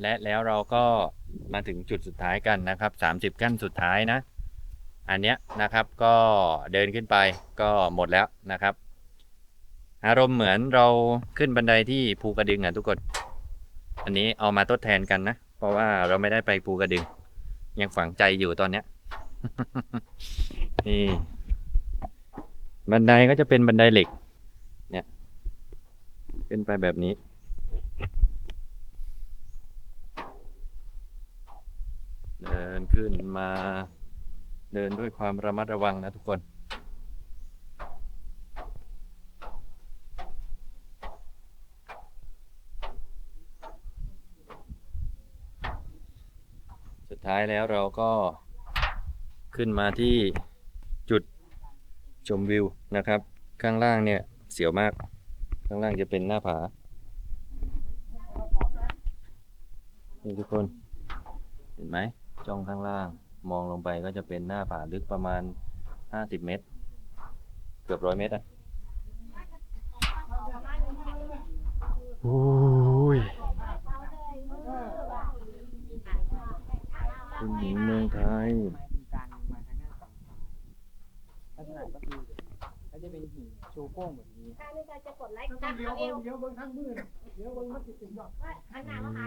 และแล้วเราก็มาถึงจุดสุดท้ายกันนะครับ 30 ขั้นสุดท้ายนะ อันเนี้ยนะครับก็เดินขึ้นไปก็หมดแล้วนะครับ อารมณ์เหมือนเราขึ้นบันไดที่ภูกระดึงอะทุกคน อันนี้เอามาทดแทนกันนะ เพราะว่าเราไม่ได้ไปภูกระดึง ยังฝังใจอยู่ตอนเนี้ยนี่บันไดก็จะเป็นบันไดเหล็ก เนี่ยขึ้นไปแบบนี้ เดินขึ้นมา เดินด้วยความระมัดระวังนะทุกคนสุดท้ายแล้วเราก็ขึ้นมาที่จุดชมวิวนะครับ ข้างล่างเนี่ยเสียวมาก ข้างล่างจะเป็นหน้าผา นี่ทุกคน เห็นไหม จ้องข้างล่าง มองลงไปก็จะเป็นหน้าผาลึกประมาณ 50 เมตร เกือบร้อยเมตรอะโอ้ยคุณหญิงเมืองไทยลักษณะก็คือก็จะเป็นหินโชว์โป้งแบบนี้ ถ้าไม่ใช่จะกดไลค์ต้ตัองกเลี้ยวเอาเอวเลี้ยวเบิ้งทั้งมือเลี้ยวเบิ้งมันติดถึงดอกว่าข้างหน้ามาหา